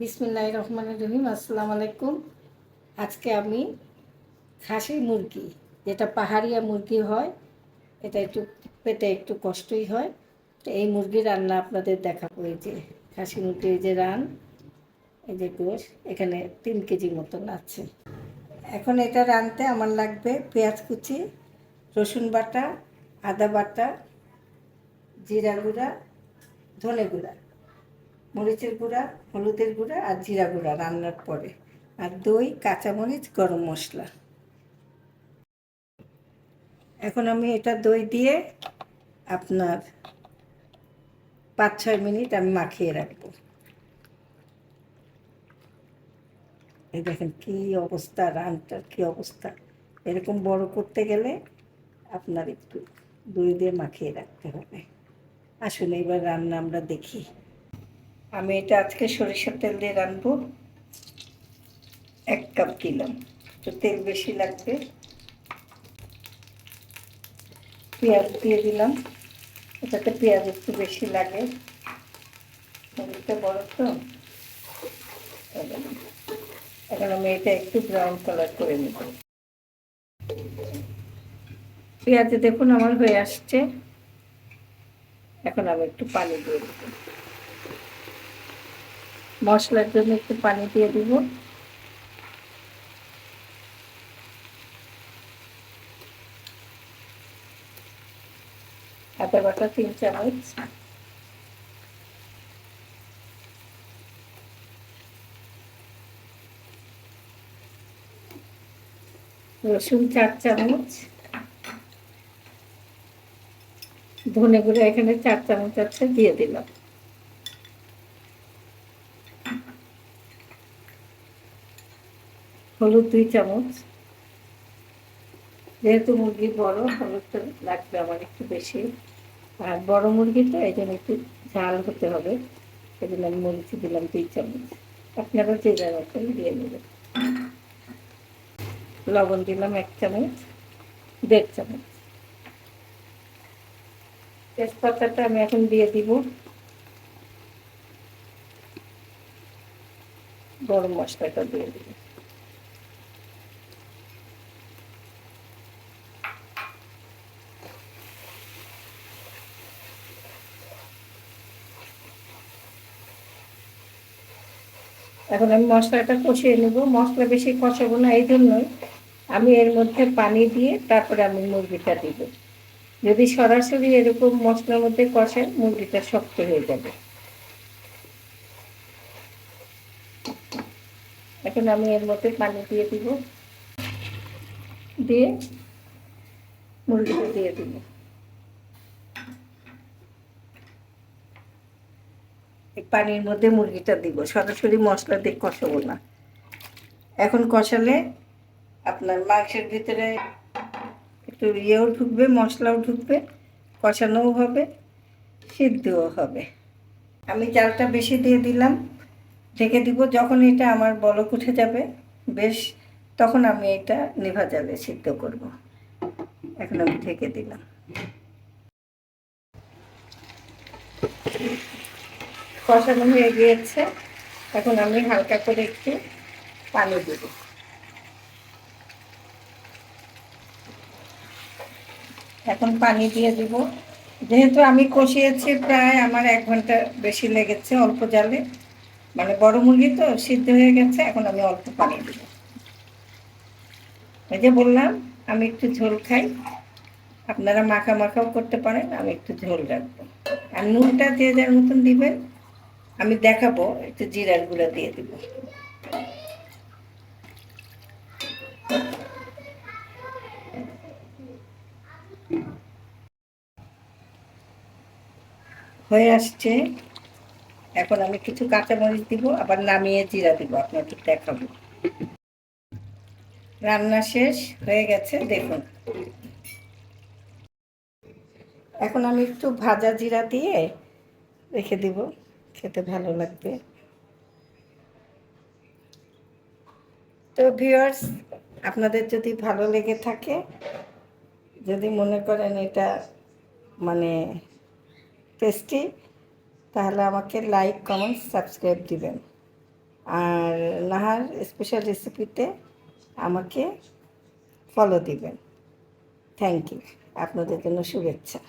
বিসমিল্লাহ রহমান রহিম, আসসালামু আলাইকুম। আজকে আমি খাসি মুরগি, যেটা পাহাড়িয়া মুরগি হয়, এটা একটু পেটে একটু কষ্টই হয়। তো এই মুরগি রান্না আপনাদের দেখাবো, এই যে খাসি মুরগি এই যে রান, এই যে গোশ, এখানে তিন কেজি মতন আছে। এখন এটা রানতে আমার লাগবে পেঁয়াজ কুচি, রসুন বাটা, আদা বাটা, জিরা গুঁড়া, ধনে গুঁড়া। মরিচের গুঁড়া, হলুদের গুঁড়া আর জিরা গুঁড়া রান্নার পরে। আর দই, কাঁচামরিচ, গরম মশলা। এখন আমি এটা দই দিয়ে আপনার পাঁচ ছয় মিনিট আমি মাখিয়ে রাখব। এই দেখেন কি অবস্থা, রানটার কি অবস্থা। এরকম বড় করতে গেলে আপনার একটু দই দিয়ে মাখিয়ে রাখতে হবে। আসুন এবার রান্না আমরা দেখি। আমি এটা আজকে সরিষার তেল দিয়ে রানবো এক কাপ দিলাম তো তেল বেশি লাগবে। পেঁয়াজ দিয়ে দিলাম। এটাতে পেঁয়াজ একটু বেশি লাগে। বড় তো। এখন আমি এটা একটু ব্রাউন কালার করে নেব। পেঁয়াজে দেখুন আমার হয়ে আসছে। এখন আমি একটু পানি দিয়ে দেবো। মশলার জন্য একটু পানি দিয়ে দিব। আদা বাটা তিন চামচ। রসুন চার চামচ। ধনে গুঁড়ো এখানে চার চামচ আছে, দিয়ে দিলাম। হলুদ দুই চামচ। যেহেতু মুরগি বড়, হলুদটা লাগবে আমার একটু বেশি। আর বড় মুরগিটা, এই জন্য একটু ঝাল হতে হবে। এই জন্য আমি মরিচি দিলাম দুই চামচ। আপনারা যে যার মতন দিয়ে নেবেন। লবণ দিলাম এক চামচ, দেড় চামচ। তেজপাতাটা আমি এখন দিয়ে দিব গরম মশলাটা দিয়ে দিব। এখন আমি মশলাটা কষিয়ে নেব। মশলা বেশি কষাবো না এই জন্যই আমি এর মধ্যে পানি দিয়ে তারপরে আমি মুরগিটা দিব। যদি সরাসরি এরকম মশলার মধ্যে কষায়, মুরগিটা শক্ত হয়ে যাবে। এখন আমি এর মধ্যে পানি দিয়ে দিব। দিয়ে মুরগিটা দিয়ে দিব। পানির মধ্যে মুরগিটা দিব। সরাসরি মশলা দিয়ে কষাবো না। এখন কষালে আপনার মাংসের ভিতরে একটু ইয়েও ঢুকবে, মশলাও ঢুকবে, কষানোও হবে, সিদ্ধও হবে। আমি জালটা বেশি দিয়ে দিলাম, ঢেকে দিব। যখন এটা আমার বলক উঠে যাবে, বেশ, তখন আমি এটা নেভা যাবে সিদ্ধ করব। এখন আমি ঢেকে দিলাম। কষানো হয়ে গিয়েছে। এখন আমি হালকা করে একটু পানি দেব। এখন পানি দিয়ে দিব। যেহেতু আমি কষিয়েছি, প্রায় আমার এক ঘণ্টা বেশি লেগেছে অল্প জালে। মানে বড় মুরগি তো, সিদ্ধ হয়ে গেছে, এখন আমি অল্প পানি দেব। এই যে বললাম, আমি একটু ঝোল খাই। আপনারা মাখা মাখাও করতে পারেন, আমি একটু ঝোল রাখব। আর নুনটা যে যার মতন দিবেন আমি দেখাবো, একটু জিরার গুঁড়া দিয়ে দিব। হয়ে আসছে। এখন আমি কিছু কাঁচামরিচ দিব, আবার নামিয়ে জিরা দিব, আপনাকে দেখাবো। রান্না শেষ, হয়ে গেছে, দেখুন। এখন আমি একটু ভাজা জিরা দিয়ে রেখে দিব। খেতে ভালো লাগবে। তো ভিউয়ার্স আপনাদের যদি ভালো লেগে থাকে, যদি মনে করেন এটা মানে টেস্টি তাহলে আমাকে লাইক কমেন্ট সাবস্ক্রাইব দিবেন। আর নাহার স্পেশাল রেসিপিতে আমাকে ফলো দিবেন। থ্যাংক ইউ আপনাদের জন্য শুভেচ্ছা।